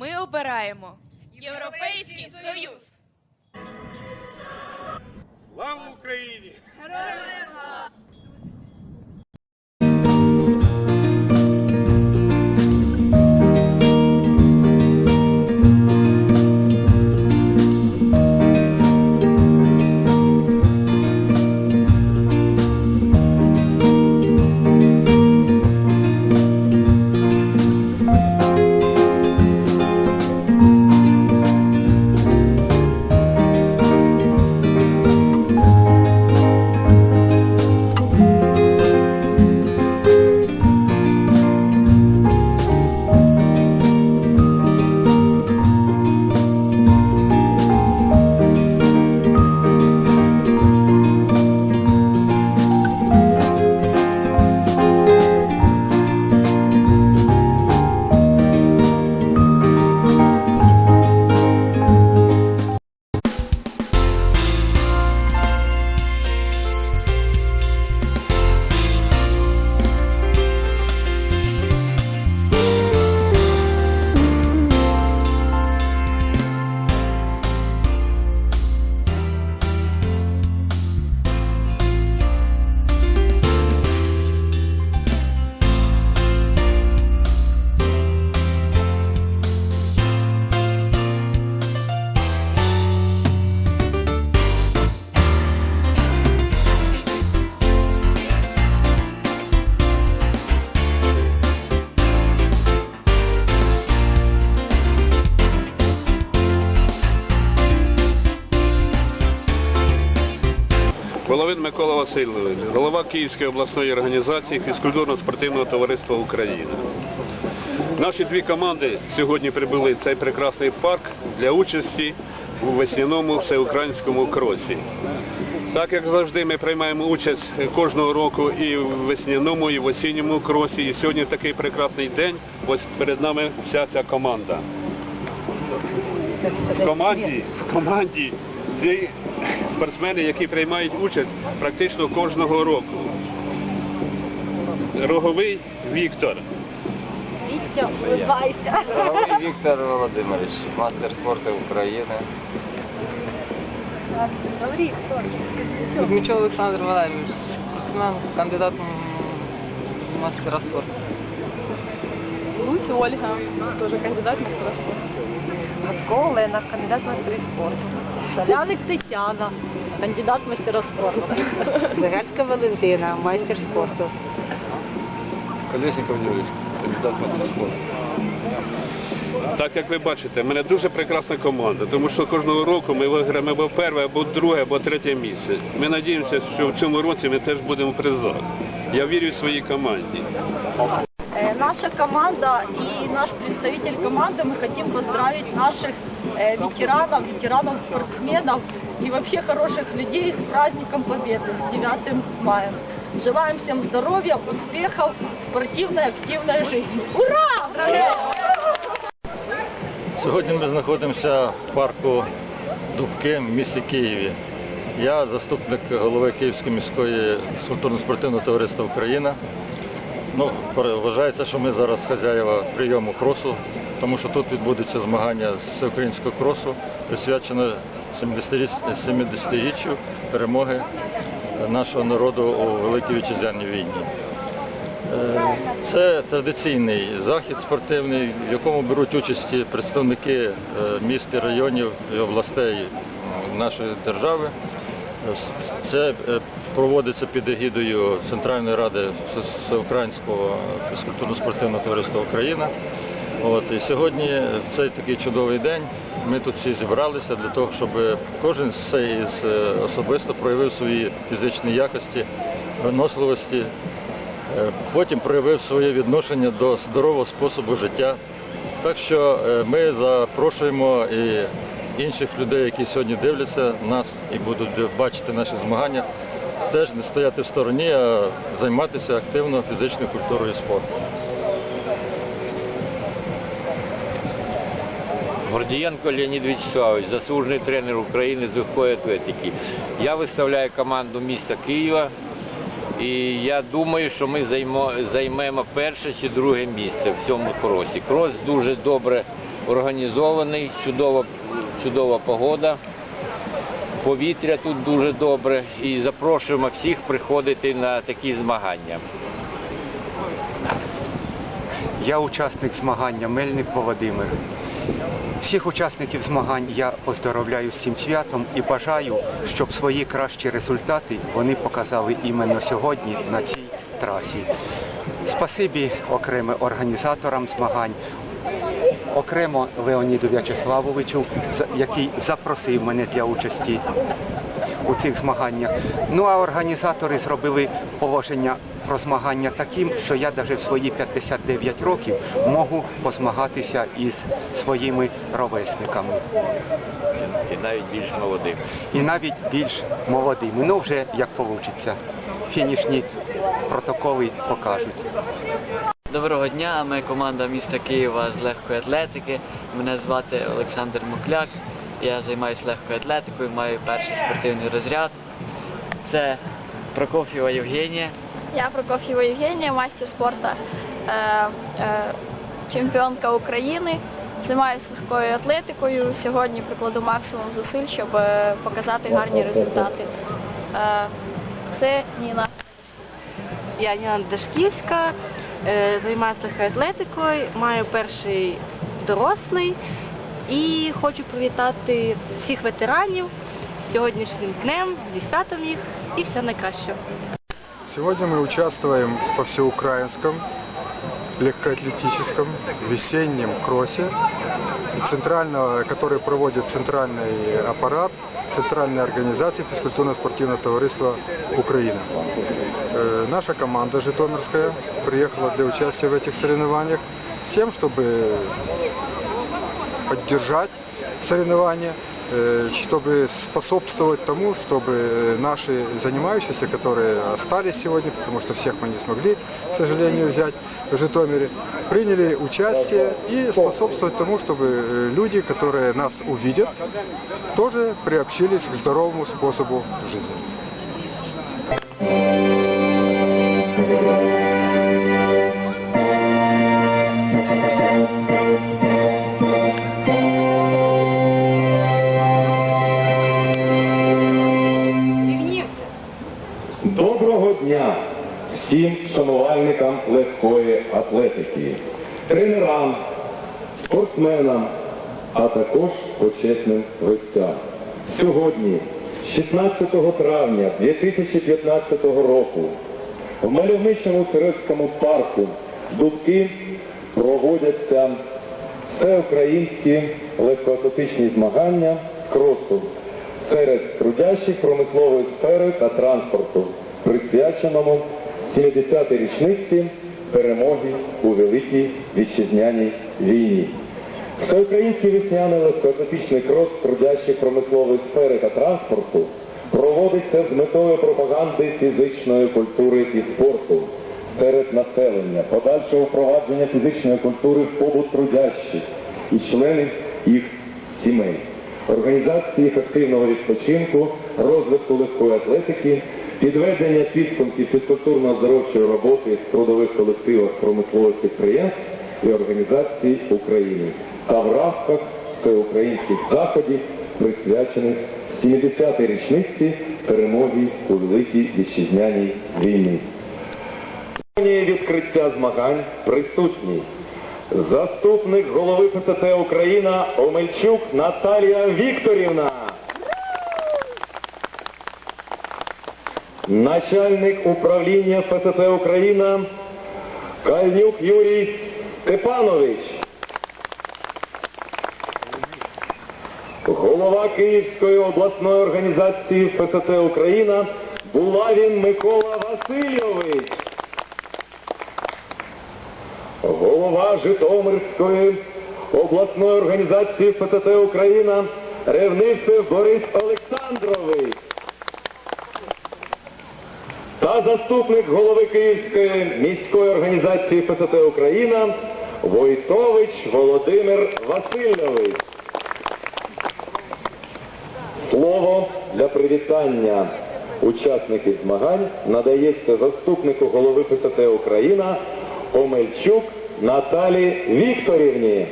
Ми обираємо Європейський Союз. Слава Україні! Головин Микола Васильович, голова Київської обласної організації фізкультурно-спортивного товариства України. Наші дві команди сьогодні прибули в цей прекрасний парк для участі у весняному всеукраїнському кросі. Так як завжди ми приймаємо участь кожного року і в весняному, і в осінньому кросі. І сьогодні такий прекрасний день. Ось перед нами вся ця команда. В команді, в команді спортсмени, які приймають участь практично кожного року. Роговий Віктор, улыбайся. Правий Віктор Володимирович, мастер спорту України. Кузьмичев Олександр Валерійович, спортсмен, кандидат мастера спорту. Луць Ольга, теж кандидат мастера спорту. Гатко Олена, кандидат мастера спорту. Соляник Тетяна, кандидат мастера спорту. Легальська Валентина, майстер спорту. Колесников Юрій, кандидат в мастер спорту. так як ви бачите, в мене дуже прекрасна команда, тому що кожного року ми виграємо або перше, або друге, або третє місце. Ми надіємося, що в цьому році ми теж будемо в призах. Я вірю в своїй команді Э, Наша команда и наш представитель команды, мы хотим поздравить наших э, ветеранов, ветеранов спортсменов и вообще хороших людей с праздником Победы, с 9 мая. Желаем всем здоровья, успехов, спортивной, активной жизни. Ура! Сьогодні ми знаходимося в парку Дубки в місті Києві. Я заступник голови Київської міської культурно-спортивного товариства Україна. Ну, вважається, що ми зараз хазяєва прийому кросу, тому що тут відбудуться змагання з всеукраїнського кросу, присвячено 70-річ- 70-річчю перемоги нашого народу у Великій Вітчизняній війні. Це традиційний захід спортивний, в якому беруть участь представники е, міст і районів і областей нашої держави. Це е, проводиться під егідою Центральної ради Всеукраїнського фізкультурно-спортивного товариства Україна. От, і сьогодні в цей такий чудовий день ми тут всі зібралися для того, щоб кожен з цей е, особисто проявив свої фізичні якості, виносливості, Е, Потім проявив своє відношення до здорового способу життя. Так що ми запрошуємо і інших людей, які сьогодні дивляться нас і будуть бачити наші змагання, теж не стояти в стороні, а займатися активно фізичною культурою і спортом. Гордієнко Леонід Вячеславович, заслужений тренер України з легкої атлетики. Я виставляю команду міста Києва і я думаю, що ми займо- займемо перше чи друге місце в цьому кросі. Крос дуже добре організований, чудова, чудова погода. Повітря тут дуже добре і запрошуємо всіх приходити на такі змагання. Я учасник змагання Мельник Володимир. Всіх учасників змагань я поздоровляю з цим святом і бажаю, щоб свої кращі результати вони показали іменно сьогодні на цій трасі. Спасибі окреме організаторам змагань, окремо Леоніду В'ячеславовичу, який запросив мене для участі у цих змаганнях. Ну а організатори зробили положення про змагання таким, що я навіть в свої 59 років можу позмагатися із своїми ровесниками. І навіть більш молодим. І навіть більш молодими. Ну вже як вийде. Фінішні протоколи покажуть. Доброго дня, ми команда міста Києва з легкої атлетики. Мене звати Олександр Мукляк. Я займаюся легкою атлетикою, маю перший спортивний розряд. Це Прокоф'єва Євгенія. Я Прокоф'єва Євгенія, майстер спорту, е, е, чемпіонка України. Займаюся легкою атлетикою. Сьогодні прикладу максимум зусиль, щоб е, показати гарні результати. Е, це Ніна. Я Ніна Дашківська, займаюся легкою атлетикою, маю перший дорослий і хочу привітати всіх ветеранів з сьогоднішнім днем, зі святом їх і все найкраще. Сегодня мы участвуем по всеукраинском легкоатлетическом весеннем кроссе, центрального, который проводит центральный аппарат Центральной организации физкультурно-спортивного товариства Украины. Э, Наша команда житомирская приехала для участия в этих соревнованиях с тем, чтобы поддержать соревнования, э, чтобы способствовать тому, чтобы наши занимающиеся, которые остались сегодня, потому что всех мы не смогли, к сожалению, взять в Житомире, приняли участие и способствовать тому, чтобы э, люди, которые нас увидят, тоже приобщились к здоровому способу жизни. Також почесним гостям. Сьогодні, 16 травня 2015 року, в мальовничому Турецькому парку Дубки проводяться всеукраїнські легкоатлетичні змагання з кросу серед трудящих промислової сфери та транспорту, присвяченому 70-й річниці перемоги у Великій Вітчизняній війні. Всеукраїнський весняний легкоатлетичний крос трудящих промислової сфери та транспорту проводиться з метою пропаганди фізичної культури і спорту серед населення, подальшого впровадження фізичної культури в побут трудящих і членів їх сімей, організації їх активного відпочинку, розвитку легкої атлетики, підведення підсумків фізкультурно-оздоровчої роботи трудових колективах промислових підприємств і організацій України та в рамках всеукраїнських заходів, присвячених 70-й річниці перемоги у Великій Вітчизняній війні. Відкриття змагань присутній. Заступник голови ФСТ Україна Омельчук Наталія Вікторівна. Начальник управління ФСТ Україна Кальнюк Юрій Степанович. Голова Київської обласної організації ФСТ Україна Булавін Микола Васильович. Голова Житомирської обласної організації ФСТ Україна Ревнивцев Борис Олександрович. Та заступник голови Київської міської організації ФСТ Україна Войтович Володимир Васильович. Слово для привітання учасників змагань надається заступнику голови ФСТ Україна Омельчук Наталі Вікторівні.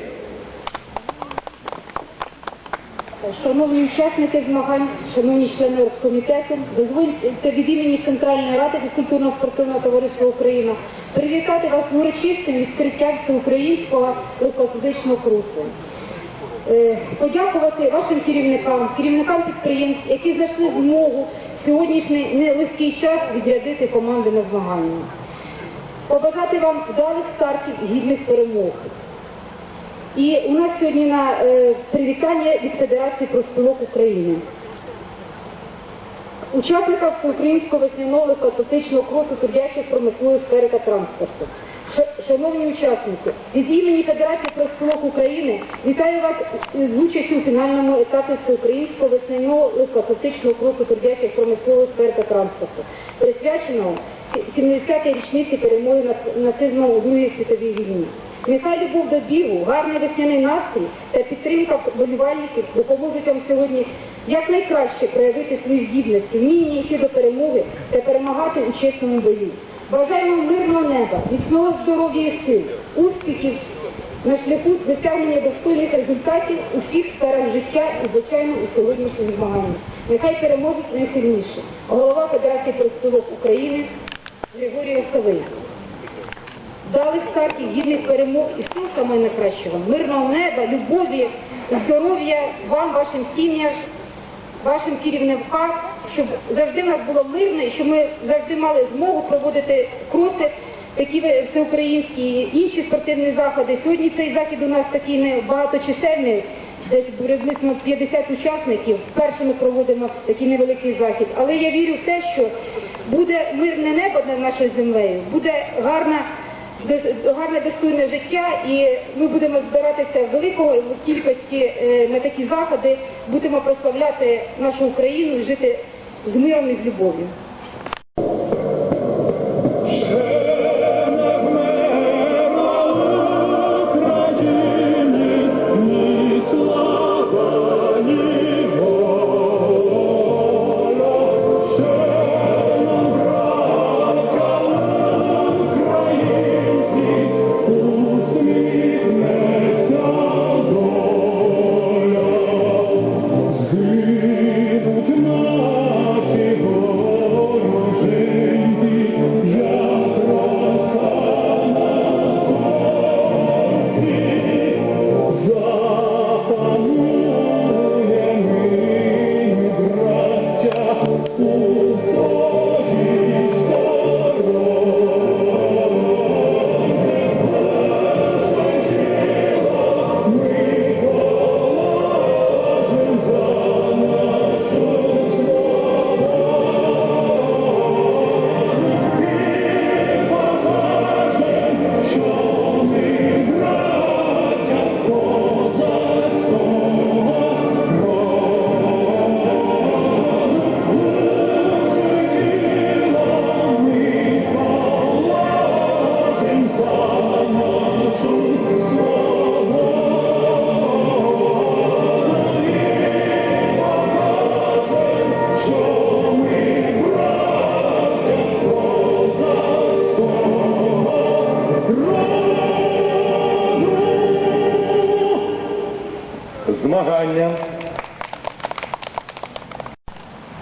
Шановні учасники змагань, шановні члени оргкомітету, дозвольте від імені Центральної ради фізкультурно-спортивного товариства Україна привітати вас з урочистим відкриттям всеукраїнського легкоатлетичного крусу. Е, Подякувати вашим керівникам, керівникам підприємств, які знайшли змогу в сьогоднішній нелегкий час відрядити команди на змагання. Побажати вам вдалих стартів, гідних перемог. І у нас сьогодні на е, привітання від Федерації профспілок України. Учасникам всеукраїнського весняного легкоатлетичного кросу трудящих промислової сфери та транспорту. Шановні учасники, від імені Федерації профспілок України вітаю вас з участю у фінальному етапі всеукраїнського весняного легкоатлетичного кросу трудящих промислової сфери та транспорту, присвяченого 70-й річниці перемоги над нацизмом у Другій світовій війні. Нехай любов до бігу, гарний весняний настрій та підтримка болівальників допоможуть вам сьогодні якнайкраще проявити свої здібності, вміння йти до перемоги та перемагати у чесному бою. Бажаємо мирного неба, міцного здоров'я і сил, успіхів на шляху досягнення достойних результатів у всіх сферах життя і, звичайно, у сьогоднішніх змаганнях. Нехай переможуть найсильніші. Голова Федерації профспілок України Григорій Осовий. Далих стартів, гідних перемог і всього самого найкращого. Мирного неба, любові, здоров'я вам, вашим сім'ям, вашим керівникам, щоб завжди нас було мирно і щоб ми завжди мали змогу проводити кроси, такі всеукраїнські і інші спортивні заходи. Сьогодні цей захід у нас такий не багаточисельний, десь приблизно 50 учасників. Вперше ми проводимо такий невеликий захід. Але я вірю в те, що буде мирне небо над нашою землею, буде гарна гарне достойне життя, і ми будемо збиратися великої кількості е, на такі заходи, будемо прославляти нашу Україну і жити з миром і з любов'ю.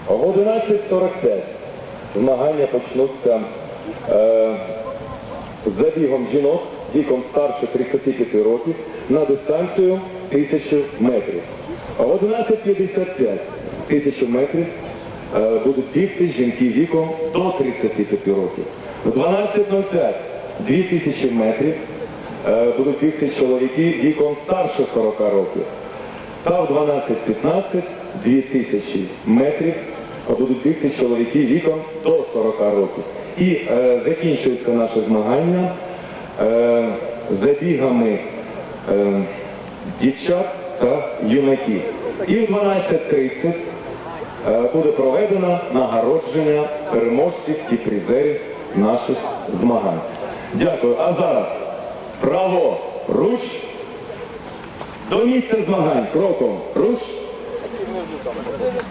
В 11.45 змагання почнуться е, з забігом жінок віком старше 35 років на дистанцію 1000 метрів. В 11.55 1000 метрів е, будуть бігти жінки віком до 35 років. В 12.05 2000 метрів е, будуть бігти чоловіки віком старше 40 років. Та в 12-15 2000 метрів будуть бігти чоловіки віком до 40 років. І е, закінчується наше змагання е, забігами е, дівчат та юнаків. І в 12.30 е, буде проведено нагородження переможців і призерів наших змагань. Дякую. А зараз право руч. До місця змагань кроком руш. Дуже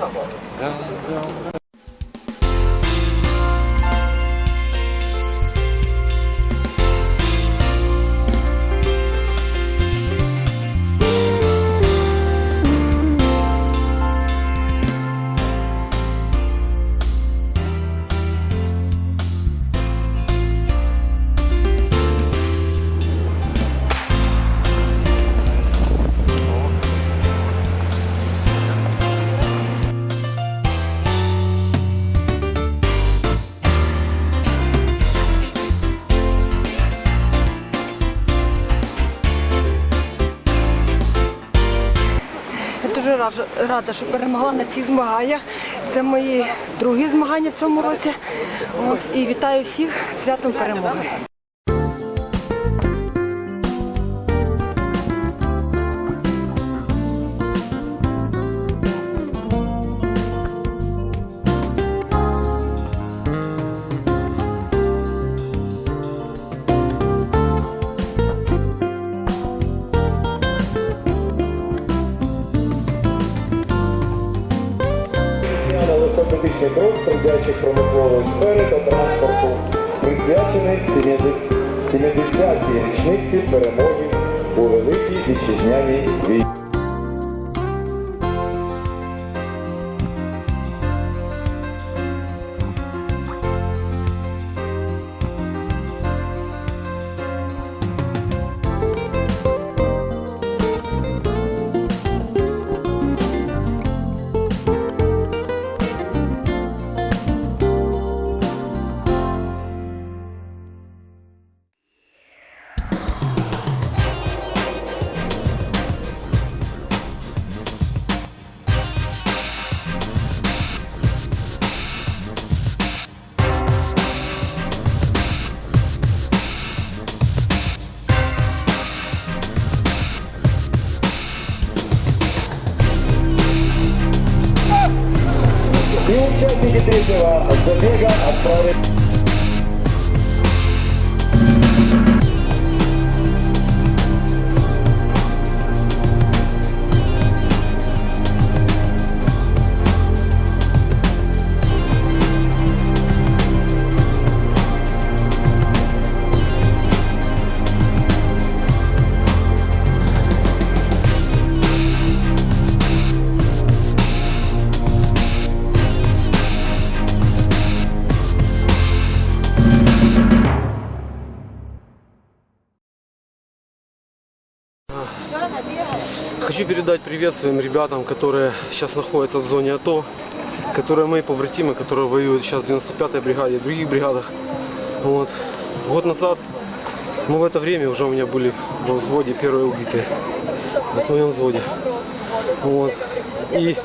рада, що перемогла на цих змаганнях. Це мої другі змагання в цьому році. От, і вітаю всіх святом перемоги. У Великій Вітчизняній війні. участники третьего забега отправят передать привет своим ребятам, которые сейчас находятся в зоне АТО, которые мои побратимы, которые воюют сейчас в 95-й бригаде, в других бригадах. Вот. Год назад, ну в это время уже у меня были во взводе первые убитые. В моем взводе. Вот. И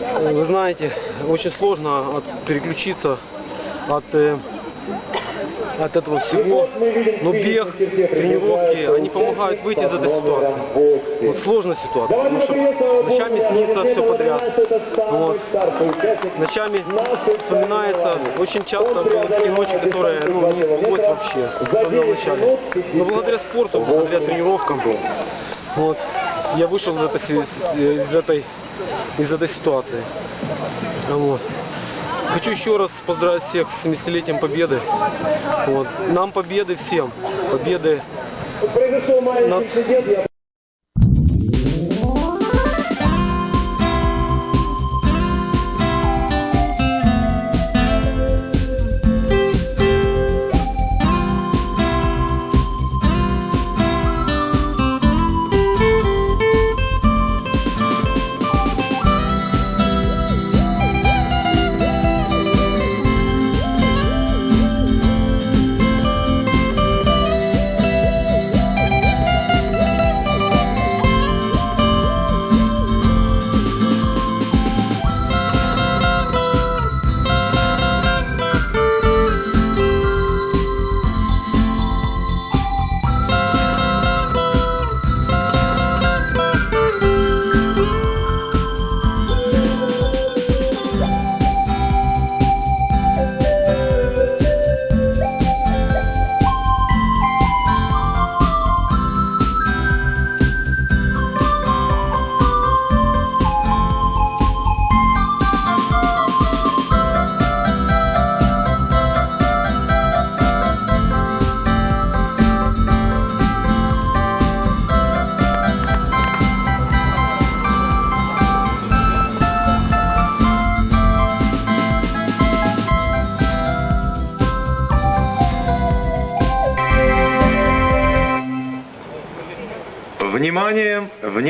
э, вы знаете, очень сложно от- переключиться от, э, от этого всего. Но бег, тренировки, они помогают выйти из этой ситуации. Вот сложная ситуация, потому что ночами снится все подряд. Вот. Ночами вспоминается, очень часто были такие ночи, которые ну, не спалось вообще, особенно в начале. Но благодаря спорту, благодаря тренировкам, вот, я вышел из этой, си- из этой, из этой ситуации. Вот. Хочу еще раз поздравить всех с 70-летием Победы. Вот. Нам победы всем. Победы над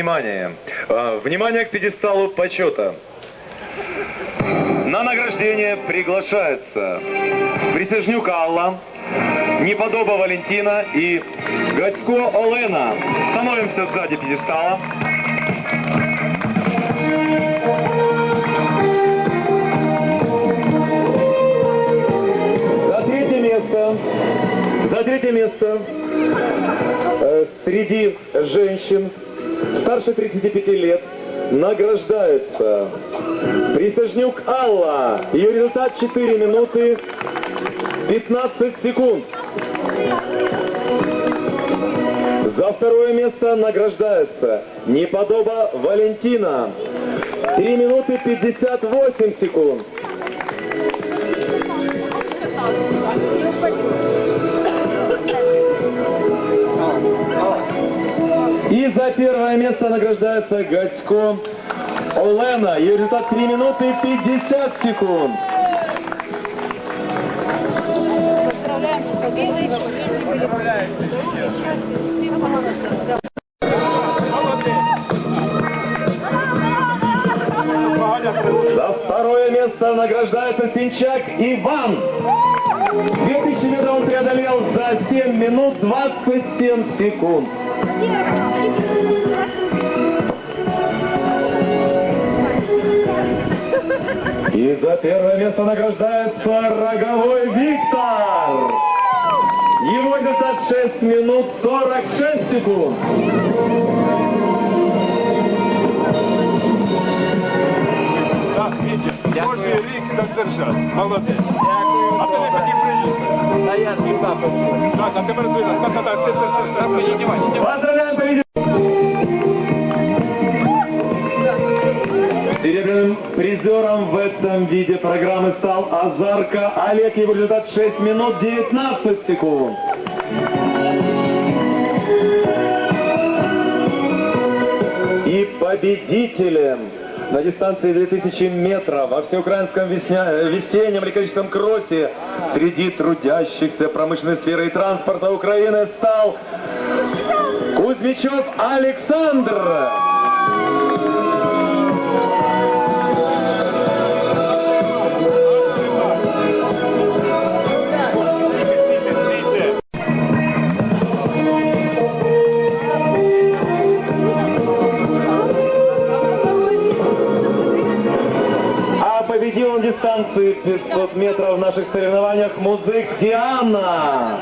внимание. А, внимание к пьедесталу почета. На награждение приглашается Присяжнюк Алла, Неподоба Валентина и Гацко Олена. Становимся сзади пьедестала. За третье место. За третье место э, среди женщин старше 35 лет награждается Присяжнюк Алла. Ее результат 4 минуты 15 секунд. За второе место награждается Неподоба Валентина. 3 минуты 58 секунд. Первое место награждается Гасько Олена. Ее результат 3 минуты 50 секунд. За второе место награждается Синчак Иван. 2000 метров он преодолел за 7 минут 27 секунд. И за первое место награждается Роговой Виктор. Его результат 6 минут 46 секунд. Так, Вітя, кожний рік так держати. Молодець. А ти не хотів приїхати. А я сюди Так, а тепер ти так, так, так, ти держи. Поздравляем Серебряным призером в этом виде программы стал Азарка Олег. Его результат 6 минут 19 секунд. И победителем на дистанции 2000 метров во всеукраинском весня... э, весеннем легковичном кроссе среди трудящихся промышленной сферы и транспорта Украины стал Кузьмичев Александр. Дистанции 500 метров в наших соревнованиях музык Диана.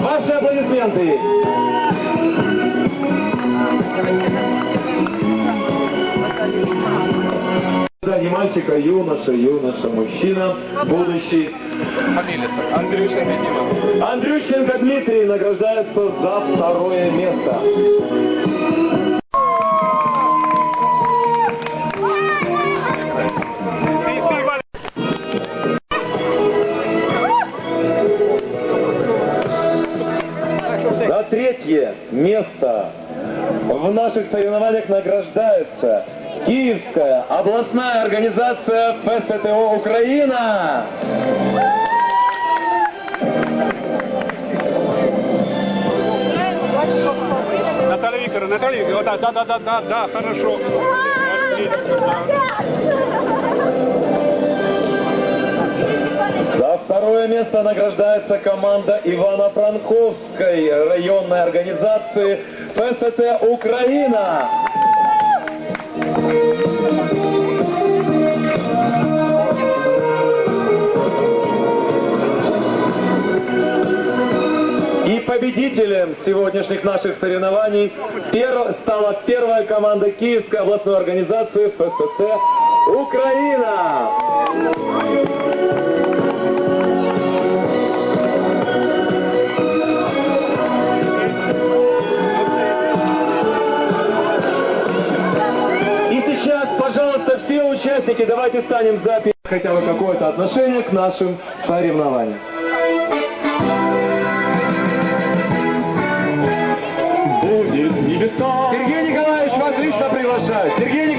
Ваши аплодисменты. Да, не мальчик, а юноша, юноша, мужчина, будущий. Фамилия Андрющенко Дима. Андрющенко Дмитрий награждается за второе место. Наших соревнованиях награждается Киевская областная организация ФСТО Украина. Наталья Викторовна, Наталья Викторовна, да, да, да, да, да, хорошо. За второе место награждается команда Ивано-Франковской районной организации ФСТ Украина. И победителем сегодняшних наших соревнований пер- стала первая команда Киевской областной организации ФСТ Украина. Участники, давайте станем за хотя бы какое-то отношение к нашим соревнованиям. Будет небеса. Сергей Николаевич вас лично приглашает. Сергей Николаевич.